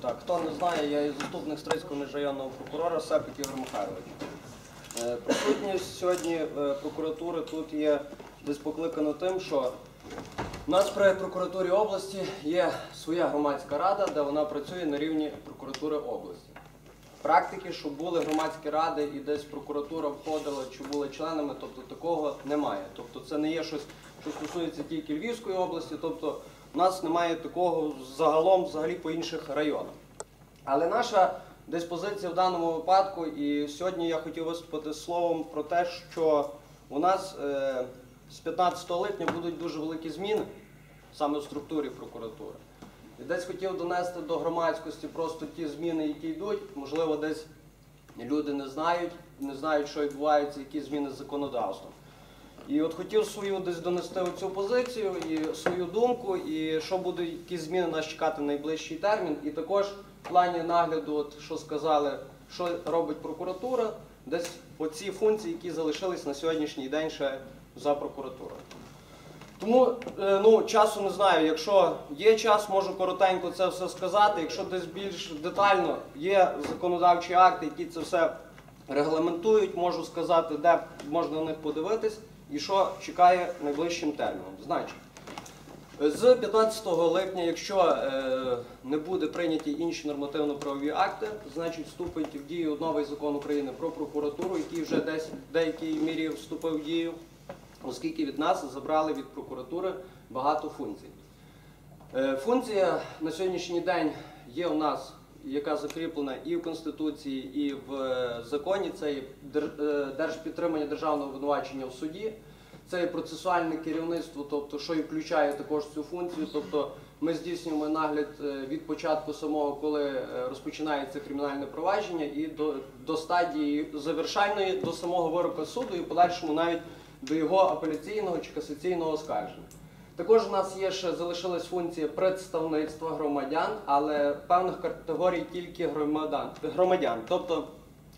Так, хто не знає, я є заступник Стрийського міжрайонного прокурора Сепик Ігор Михайлович. Е, Присутність сьогодні е, прокуратури тут є десь покликано тим, що у нас при прокуратурі області є своя громадська рада, де вона працює на рівні прокуратури області. Практики, щоб були громадські ради і десь прокуратура входила чи були членами, тобто такого немає. Тобто це не є щось, що стосується тільки Львівської області, тобто у нас немає такого загалом взагалі по інших районах. Але наша десь позиція в даному випадку, і сьогодні я хотів виступити словом про те, що у нас е, з 15 липня будуть дуже великі зміни саме в структурі прокуратури. І десь хотів донести до громадськості просто ті зміни, які йдуть. Можливо, десь люди не знають, не знають, що відбувається, які зміни з законодавством. І от хотів свою десь донести цю позицію і свою думку, і що будуть, які зміни нас чекати в найближчий термін. І також в плані нагляду, от що сказали, що робить прокуратура, десь оці функції, які залишились на сьогоднішній день ще за прокуратурою. Тому е, ну, часу не знаю. Якщо є час, можу коротенько це все сказати. Якщо десь більш детально є законодавчі акти, які це все регламентують, можу сказати, де можна на них подивитись і що чекає найближчим терміном. Значить, з 15 липня, якщо е, не буде прийняті інші нормативно-правові акти, значить вступить в дію новий закон України про прокуратуру, який вже десь в деякій мірі вступив в дію, оскільки від нас забрали від прокуратури багато функцій. Е, Функція на сьогоднішній день є у нас, яка закріплена і в Конституції, і в е, законі. Це є е, держпідтримання державного обвинувачення в суді. Це є процесуальне керівництво, тобто, що і включає також цю функцію. Тобто ми здійснюємо нагляд е, від початку самого, коли розпочинається кримінальне провадження, і до, до стадії завершальної, до самого вироку суду, і подальшому навіть до його апеляційного чи касаційного оскарження. Також у нас є ще залишилась функція представництва громадян, але певних категорій тільки громадян. громадян. Тобто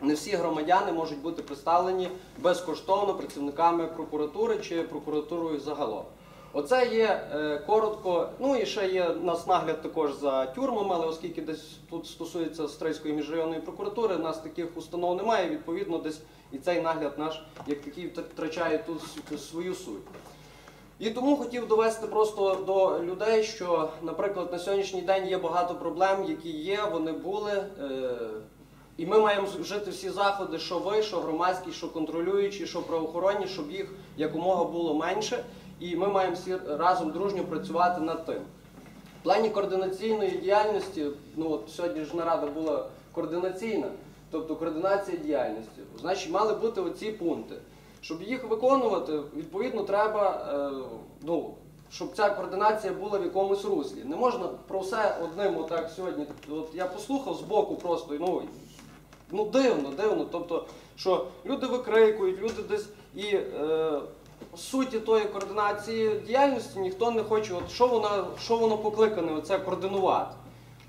не всі громадяни можуть бути представлені безкоштовно працівниками прокуратури чи прокуратурою загалом. Оце є е, коротко. Ну і ще є нас нагляд також за тюрмами, але оскільки десь тут стосується Стрийської міжрайонної прокуратури, нас таких установ немає. Відповідно, десь і цей нагляд наш як такий втрачає тут свою суть. І тому хотів довести просто до людей, що, наприклад, на сьогоднішній день є багато проблем, які є, вони були. Е- і ми маємо вжити всі заходи, що ви, що громадські, що контролюючі, що правоохоронні, щоб їх якомога було менше. І ми маємо всі разом дружньо працювати над тим. В плані координаційної діяльності, ну от сьогодні ж нарада була координаційна, тобто координація діяльності. Значить, мали бути оці пункти. Щоб їх виконувати, відповідно, треба, е, ну, щоб ця координація була в якомусь руслі. Не можна про все одним отак сьогодні. От я послухав збоку просто, ну, ну дивно, дивно. Тобто, що люди викрикують, люди десь і е, суті тої координації діяльності ніхто не хоче, от що воно, що воно покликане, оце координувати.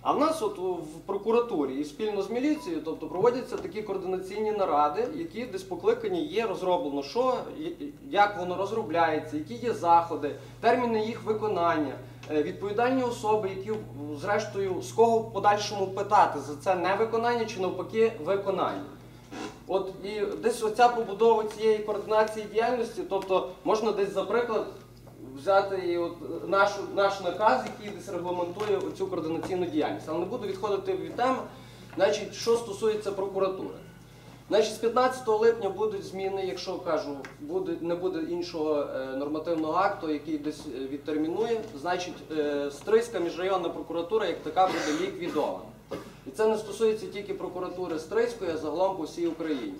А в нас от в прокуратурі і спільно з міліцією, тобто проводяться такі координаційні наради, які десь покликані є розроблено, що як воно розробляється, які є заходи, терміни їх виконання, е, відповідальні особи, які зрештою з кого в подальшому питати за це невиконання чи навпаки виконання. От і десь оця побудова цієї координації діяльності, тобто можна десь за приклад взяти от нашу, наш наказ, який десь регламентує цю координаційну діяльність. Але не буду відходити від теми. Значить, що стосується прокуратури. Значить, з 15 липня будуть зміни, якщо кажу, буде, не буде іншого е, нормативного акту, який десь е, відтермінує, значить, е, Стрийська міжрайонна прокуратура як така буде ліквідована. І це не стосується тільки прокуратури Стрийської, а загалом по всій Україні.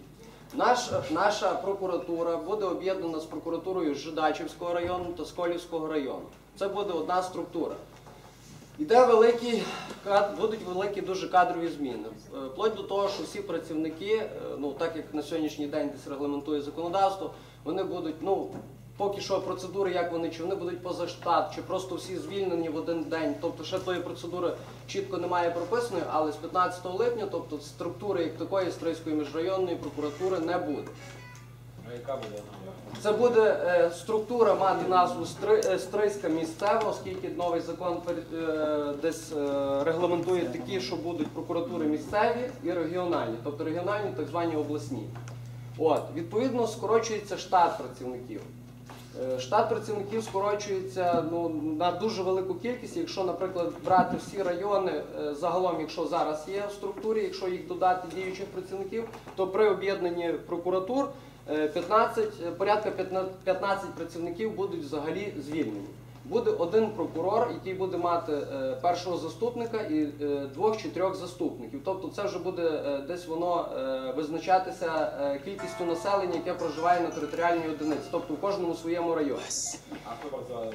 Наш, наша прокуратура буде об'єднана з прокуратурою Жидачівського району та Сколівського району. Це буде одна структура. Іде великі, будуть великі дуже кадрові зміни. Е, Вплоть до того, що всі працівники, е, ну так як на сьогоднішній день десь регламентує законодавство, вони будуть, ну поки що процедури, як вони, чи вони будуть поза штат, чи просто всі звільнені в один день. Тобто ще тої процедури чітко немає прописаної, але з 15 липня, тобто структури як такої Стрийської міжрайонної прокуратури не буде. А яка буде? Це буде е, структура мати назву «Стри- е, Стрийська місцева, оскільки новий закон е, десь е, регламентує такі, що будуть прокуратури місцеві і регіональні, тобто регіональні, так звані обласні. От, відповідно, скорочується штат працівників. Е, Штат працівників скорочується ну, на дуже велику кількість. Якщо, наприклад, брати всі райони, е, загалом, якщо зараз є в структурі, якщо їх додати діючих працівників, то при об'єднанні прокуратур е, 15, е, порядка 15 15 працівників будуть взагалі звільнені. Буде один прокурор, який буде мати е, першого заступника і е, двох чи трьох заступників. Тобто це вже буде е, десь воно визначатися кількістю населення, яке проживає на територіальній одиниці, тобто в кожному своєму районі. А хто? Е,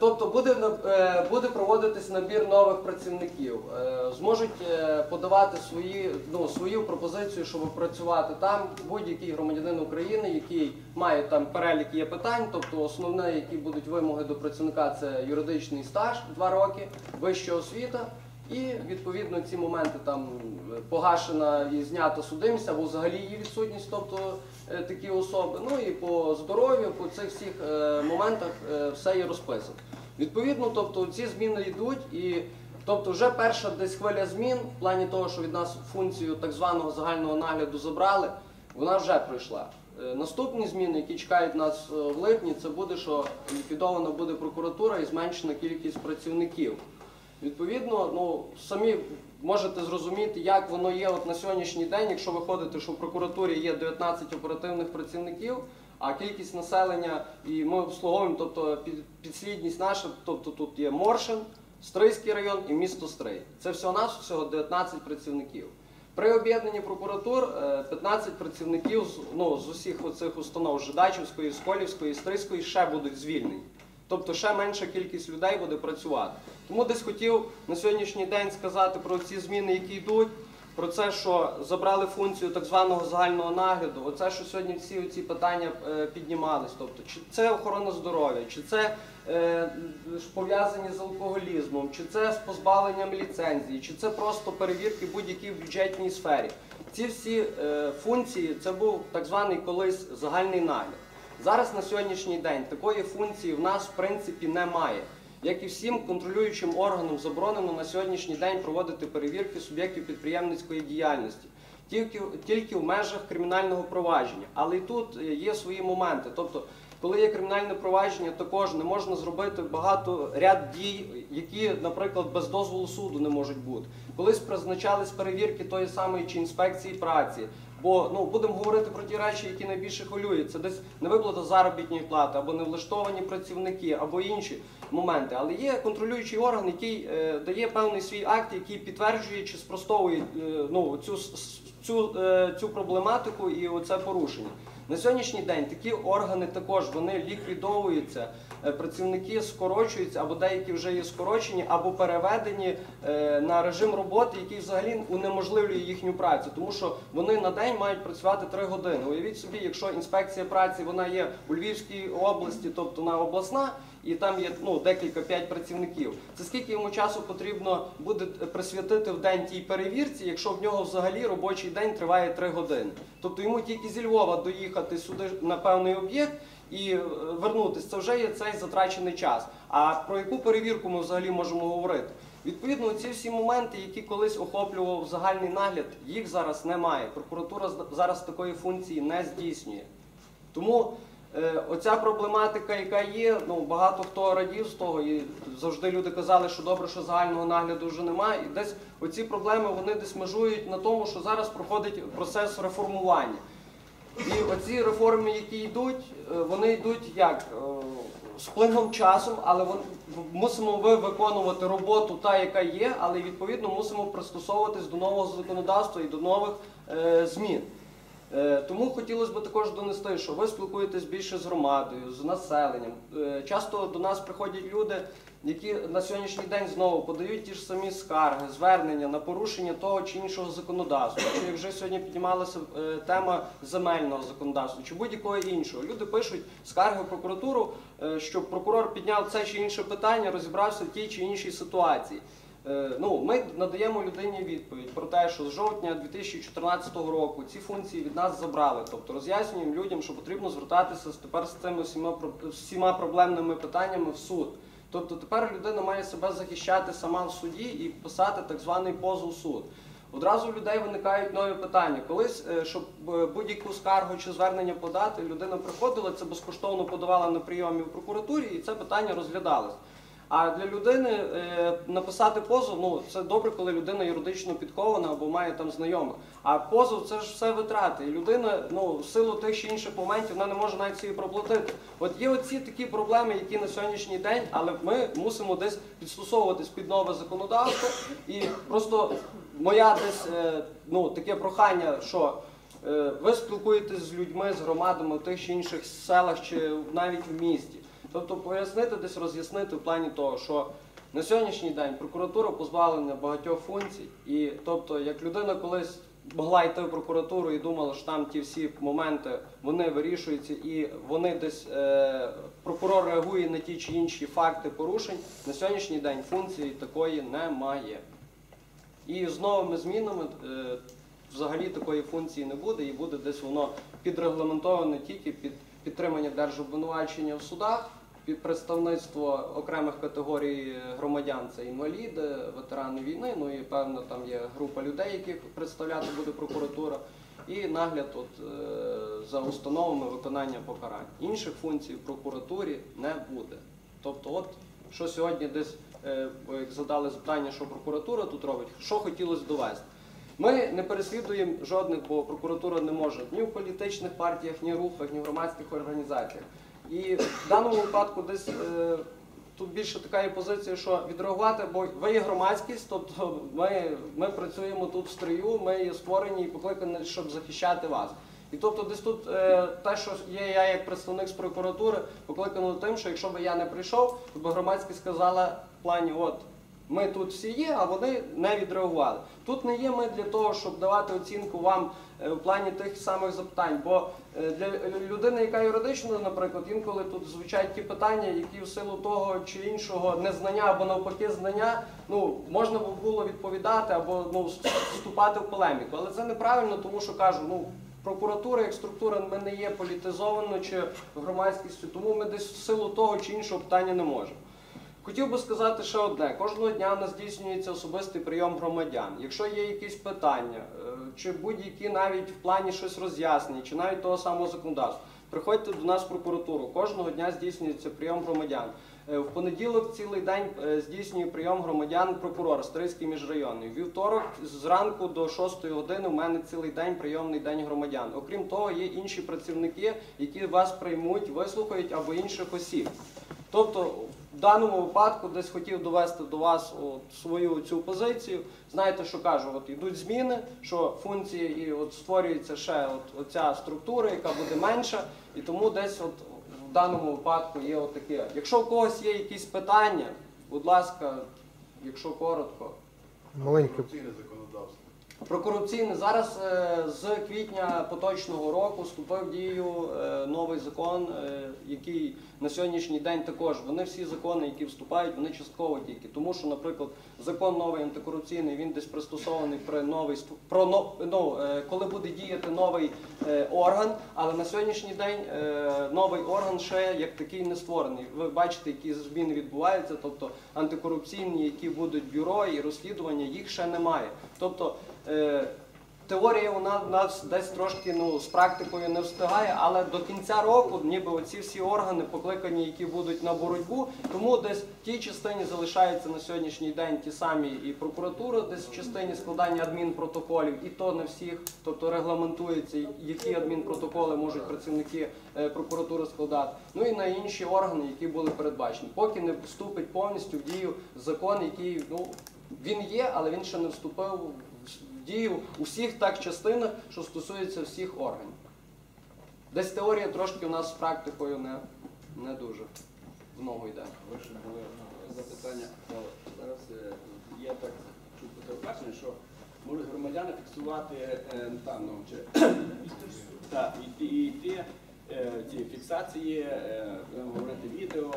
Тобто буде, е, буде проводитись набір нових працівників. Е, Зможуть е, подавати свої, ну, свою пропозицію, щоб працювати там будь-який громадянин України, який має там перелік є питань. Тобто основне, які будуть вимоги до працівника, це юридичний стаж 2 роки, вища освіта. І відповідно ці моменти там е, погашена і знята судимість або взагалі її відсутність, тобто е, такі особи. Ну і по здоров'ю, по цих всіх е, моментах все є розписано. Відповідно, тобто ці зміни йдуть і. Тобто вже перша десь хвиля змін в плані того, що від нас функцію так званого загального нагляду забрали, вона вже пройшла. Наступні зміни, які чекають нас в липні, це буде, що ліквідована буде прокуратура і зменшена кількість працівників. Відповідно, ну самі можете зрозуміти, як воно є от на сьогоднішній день, якщо виходити, що в прокуратурі є 19 оперативних працівників, а кількість населення і ми обслуговуємо, тобто підслідність наша, тобто тут є Моршин, Стрийський район і місто Стрий. Це всього нас всього 19 працівників. При об'єднанні прокуратур е, 15 працівників з, ну, з усіх оцих установ Жидачівської, Сколівської, Стрийської ще будуть звільнені. Тобто ще менша кількість людей буде працювати. Тому десь хотів на сьогоднішній день сказати про ці зміни, які йдуть, про це, що забрали функцію так званого загального нагляду. Оце, що сьогодні всі ці питання е, піднімались. Тобто, чи це охорона здоров'я, чи це е, пов'язані з алкоголізмом, чи це з позбавленням ліцензії, чи це просто перевірки будь-які в бюджетній сфері. Ці всі е, функції це був так званий колись загальний нагляд. Зараз на сьогоднішній день такої функції в нас в принципі немає. Як і всім контролюючим органам заборонено на сьогоднішній день проводити перевірки суб'єктів підприємницької діяльності. Тільки, тільки в межах кримінального провадження. Але і тут е, є свої моменти. Тобто, коли є кримінальне провадження, також не можна зробити багато ряд дій, які, наприклад, без дозволу суду не можуть бути. Колись призначались перевірки тої самої чи інспекції праці. Бо ну будемо говорити про ті речі, які найбільше хвилюють. Це десь невиплата заробітної плати, або невлаштовані працівники, або інші моменти. Але є контролюючий орган, який е, дає певний свій акт, який підтверджує чи спростовує е, ну, цю, цю, е, цю проблематику і оце порушення. На сьогоднішній день такі органи також вони ліквідовуються, е, працівники скорочуються, або деякі вже є скорочені, або переведені е, на режим роботи, який взагалі унеможливлює їхню працю, тому що вони на день мають працювати 3 години. Уявіть собі, якщо інспекція праці вона є у Львівській області, тобто вона обласна. І там є ну, декілька п'ять працівників. Це скільки йому часу потрібно буде присвятити в день тій перевірці, якщо в нього взагалі робочий день триває 3 години. Тобто йому тільки зі Львова доїхати сюди на певний об'єкт і е, вернутися, це вже є цей затрачений час. А про яку перевірку ми взагалі можемо говорити? Відповідно, ці всі моменти, які колись охоплював загальний нагляд, їх зараз немає. Прокуратура зараз такої функції не здійснює. Тому е, оця проблематика, яка є, ну багато хто радів з того, і завжди люди казали, що добре, що загального нагляду вже немає. І десь оці проблеми вони десь межують на тому, що зараз проходить процес реформування. І оці реформи, які йдуть, е, вони йдуть як е, з плином часом, але мусимо ви виконувати роботу та, яка є, але відповідно мусимо пристосовуватись до нового законодавства і до нових е, змін. Е, Тому хотілося б також донести, що ви спілкуєтесь більше з громадою, з населенням. Е, Часто до нас приходять люди, які на сьогоднішній день знову подають ті ж самі скарги, звернення на порушення того чи іншого законодавства. Чи вже сьогодні піднімалася е, тема земельного законодавства, чи будь-якого іншого. Люди пишуть скарги в прокуратуру, щоб прокурор підняв це чи інше питання, розібрався в тій чи іншій ситуації. Е, Ну, ми надаємо людині відповідь про те, що з жовтня 2014 року ці функції від нас забрали. Тобто роз'яснюємо людям, що потрібно звертатися тепер з цими всіма, всіма проблемними питаннями в суд. Тобто тепер людина має себе захищати сама в суді і писати так званий позов суд. Одразу у людей виникають нові питання. Колись, е, щоб е, будь-яку скаргу чи звернення подати, людина приходила, це безкоштовно подавала на прийомі в прокуратурі, і це питання розглядалось. А для людини е, написати позов, ну це добре, коли людина юридично підкована або має там знайомих. А позов це ж все витрати. І людина, ну в силу тих чи інших моментів, вона не може навіть собі проплатити. От є оці такі проблеми, які на сьогоднішній день, але ми мусимо десь підстосовуватись під нове законодавство. І просто моя десь е, ну таке прохання, що. Е, Ви спілкуєтесь з людьми, з громадами в тих чи інших селах чи навіть в місті. Тобто пояснити десь роз'яснити в плані того, що на сьогоднішній день прокуратура позбавлена багатьох функцій, і тобто, як людина колись могла йти в прокуратуру і думала, що там ті всі моменти вони вирішуються, і вони десь е, прокурор реагує на ті чи інші факти порушень. На сьогоднішній день функції такої немає. І з новими змінами е, взагалі такої функції не буде, і буде десь воно підрегламентоване тільки під підтримання держобвинувачення в судах, представництво окремих категорій громадян це інваліди, ветерани війни. Ну і певно там є група людей, яких представляти буде прокуратура. І нагляд от, е, за установами виконання покарань. Інших функцій в прокуратурі не буде. Тобто, от що сьогодні десь, е, як задали запитання, що прокуратура тут робить, що хотілося довести. Ми не переслідуємо жодних, бо прокуратура не може ні в політичних партіях, ні в рухах, ні в громадських організаціях. І в даному випадку десь е, тут більше така є позиція, що відреагувати, бо ви є громадськість, тобто ми, ми працюємо тут в строю, ми є створені і покликані, щоб захищати вас. І тобто десь тут е, те, що є я як представник з прокуратури, покликано тим, що якщо б я не прийшов, то б громадськість сказала в плані, от ми тут всі є, а вони не відреагували. Тут не є ми для того, щоб давати оцінку вам е, в плані тих самих запитань. Бо е, для людини, яка юридично, наприклад, інколи тут звучать ті питання, які в силу того чи іншого незнання або навпаки знання, ну можна було відповідати або ну вступати в полеміку. Але це неправильно, тому що кажу, ну. Прокуратура як структура ми не є політизованою чи громадськістю, тому ми десь в силу того чи іншого питання не можемо. Хотів би сказати ще одне: кожного дня у нас здійснюється особистий прийом громадян. Якщо є якісь питання, е, чи будь-які навіть в плані щось роз'яснення, чи навіть того самого законодавства, приходьте до нас в прокуратуру. Кожного дня здійснюється прийом громадян. Е, В понеділок цілий день е, здійснює прийом громадян прокурор Стрийський міжрайонний. Вівторок зранку до 6 години в мене цілий день прийомний день громадян. Окрім того, є інші працівники, які вас приймуть, вислухають або інших осіб. Тобто, в даному випадку десь хотів довести до вас от, свою цю позицію. Знаєте, що кажу, от йдуть зміни, що функції і от створюється ще от, оця структура, яка буде менша, і тому десь от в даному випадку є от таке. Якщо у когось є якісь питання, будь ласка, якщо коротко. Маленьке Корупційне законодавство. Про корупційне зараз е, з квітня поточного року вступив в дію е, новий закон, е, який на сьогоднішній день також вони всі закони, які вступають, вони частково тільки. Тому що, наприклад, закон новий антикорупційний він десь пристосований при новий про ну, коли буде діяти новий орган, але на сьогоднішній день новий орган ще як такий не створений. Ви бачите, які зміни відбуваються, тобто антикорупційні, які будуть бюро і розслідування, їх ще немає. Тобто теорія у нас, десь трошки ну, з практикою не встигає, але до кінця року ніби оці всі органи покликані, які будуть на боротьбу, тому десь в тій частині залишаються на сьогоднішній день ті самі і прокуратура, десь в частині складання адмінпротоколів, і то не всіх, тобто регламентується, які адмінпротоколи можуть працівники е, прокуратури складати. Ну і на інші органи, які були передбачені, поки не вступить повністю в дію закон, який ну він є, але він ще не вступив дію у всіх так частинах, що стосується всіх органів. Десь теорія трошки у нас з практикою не, не дуже в ногу йде. Ви ще були запитання. Зараз е, я так чув по телебаченню, що можуть громадяни фіксувати е, там, ну, чи, так, і, і, і ті, е, ці фіксації, будемо говорити відео,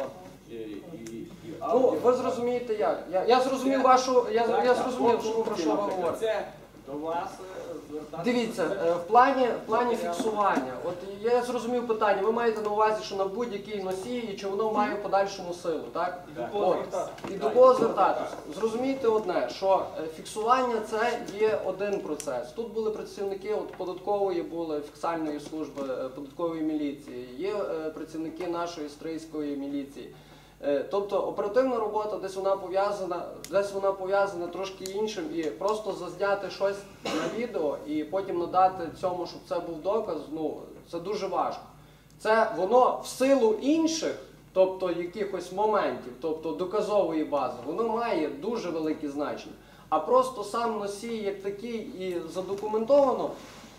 і, і, і Ну, ви зрозумієте як? Я, я зрозумів вашу, я, Так, я зрозумів, що, про що ви говорите. До вас е, звертатися. Дивіться, е, в плані, в плані фіксування, от я зрозумів питання, ви маєте на увазі, що на будь-який носій і чи воно має в подальшому силу, так? І до От. кого звертатися. І до кого і до кого звертатися? Зрозумійте одне, що е, фіксування це є один процес. Тут були працівники от, податкової, були фіксальної служби е, податкової міліції, є е, працівники нашої стрийської міліції. Е, Тобто оперативна робота десь вона пов'язана, десь вона пов'язана трошки іншим, і просто зазняти щось на відео і потім надати цьому, щоб це був доказ. Ну це дуже важко. Це воно в силу інших, тобто якихось моментів, тобто доказової бази, воно має дуже велике значення. А просто сам носій як такий і задокументовано,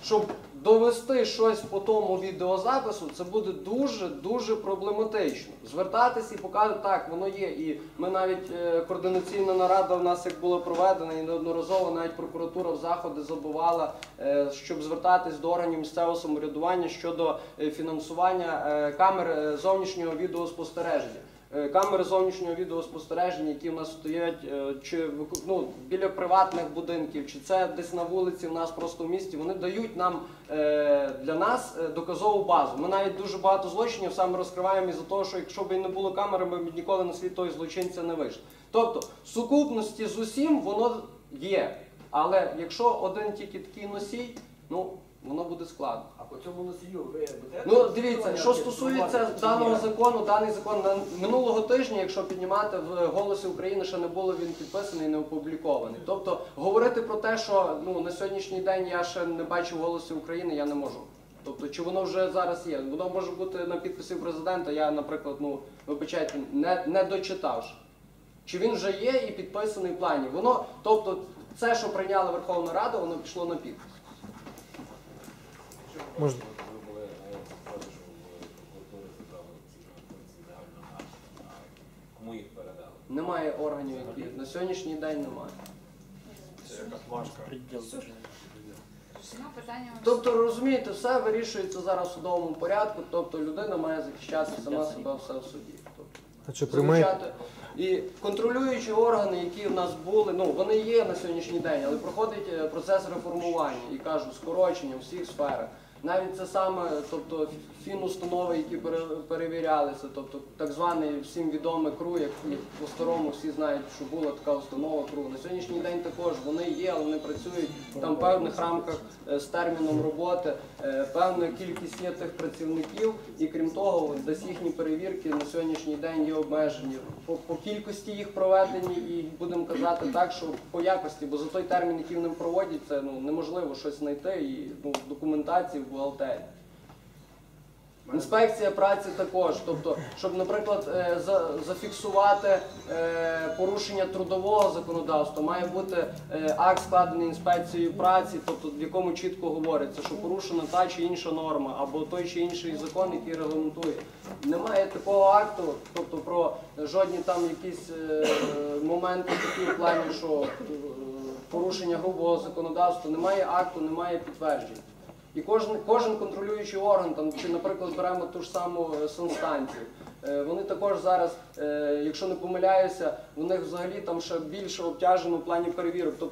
щоб довести щось по тому відеозапису, це буде дуже дуже проблематично. Звертатись і показувати, так, воно є. І ми навіть е, координаційна нарада у нас як була проведена, і неодноразово навіть прокуратура в заходи забувала, е, щоб звертатись до органів місцевого самоврядування щодо е, фінансування камер зовнішнього відеоспостереження. Е, Камери зовнішнього відеоспостереження, які в нас стоять е, чи ну, біля приватних будинків, чи це десь на вулиці в нас просто в місті, вони дають нам е, для нас доказову базу. Ми навіть дуже багато злочинів саме розкриваємо із-за того, що якщо б і не було камери, ми б ніколи на світ той злочинця не вийшли. Тобто, в сукупності з усім воно є. Але якщо один тільки такий носій, ну воно буде складно. А по цьому носію ви будете? Ну, дивіться, що стосується даного закону, даний закон на минулого тижня, якщо піднімати в голосі України, ще не було він підписаний, і не опублікований. Тобто говорити про те, що ну на сьогоднішній день я ще не бачив голосі України, я не можу. Тобто, чи воно вже зараз є? Воно може бути на підписі президента. Я, наприклад, ну вибачайте, не, не дочитавши. Чи він вже є і підписаний в плані? Воно, тобто, це, що прийняла Верховна Рада, воно пішло на підпис. Можна. Ви були е, схожі, що в прокуратурі забрали ці інформації загально наші. А Кому їх передали? Немає органів, які на сьогоднішній день немає. Тобто, розумієте, все вирішується зараз в судовому порядку, тобто людина має захищати сама себе все в суді. Тобто? І контролюючі органи, які в нас були, ну вони є на сьогоднішній день, але проходить е, процес реформування і кажу, скорочення всіх сферах. Навіть це саме, тобто фінустанови, які пере- перевірялися, тобто так званий всім відомий КРУ, як по-старому всі знають, що була така установа КРУ. На сьогоднішній день також вони є, але вони працюють там в певних рамках е, з терміном роботи, е, певна кількість є тих працівників, і крім того, десь їхні перевірки на сьогоднішній день є обмежені. По, по кількості їх проведені, і будемо казати так, що по якості, бо за той термін, який вони проводять, це ну неможливо щось знайти і ну, документації бухгалтерії. Інспекція праці також, тобто, щоб, наприклад, е, зафіксувати е, порушення трудового законодавства, має бути е, акт складений інспекцією праці, тобто в якому чітко говориться, що порушена та чи інша норма, або той чи інший закон, який регламентує. Немає такого акту, тобто про жодні там якісь моменти такі в плані, що порушення грубого законодавства, немає акту, немає підтверджень. І кожен, кожен контролюючий орган, там, чи, наприклад, беремо ту ж саму е, санстанцію, е, вони також зараз, е, якщо не помиляюся, у них взагалі там ще більше обтяжено в плані перевірок. Тобто